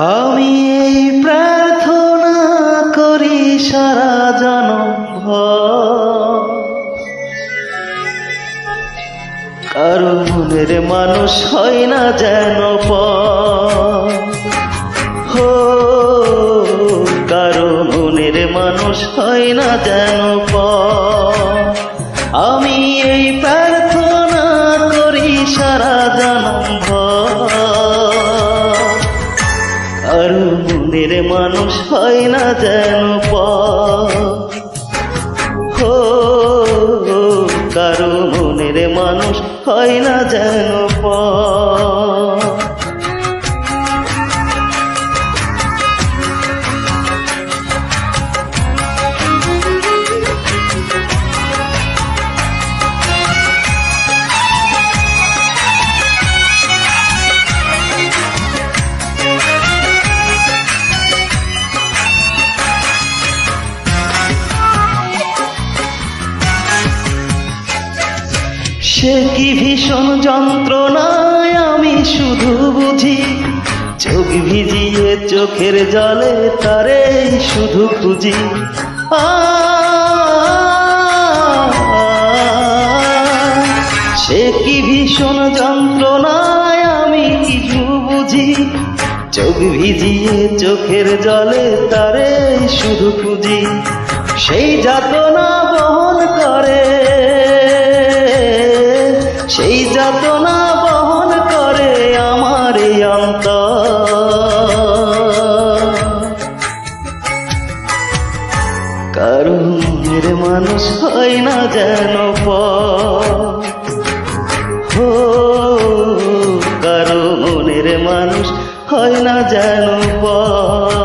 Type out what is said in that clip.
আমি এই প্রার্থনা করি সারা জনম কারও মনের মানুষ হয় না যেন। হো, কারও মনের মানুষ হয় না যেন পর। আমি এই প্রার্থনা করি সারা জনম আর মনের মানুষ হয় না যেন। হো কারও মনের মানুষ হয় না যেন পর। সে কি ভীষণ যন্ত্রণায় আমি শুধু বুঝি? চোখ ভিজিয়ে চোখের জলে তারে শুধু খুঁজি। সে কি ভীষণ যন্ত্রণায় আমি কিছু বুঝি? চোখ ভিজিয়ে চোখের জলে তারে শুধু খুঁজি। সেই যাতনা যাতনা বহন করে আমার এই অন্তর কারণ মেরে মানুষ হয় না যেন। হো কারও মনের মানুষ হয় না যেন পর।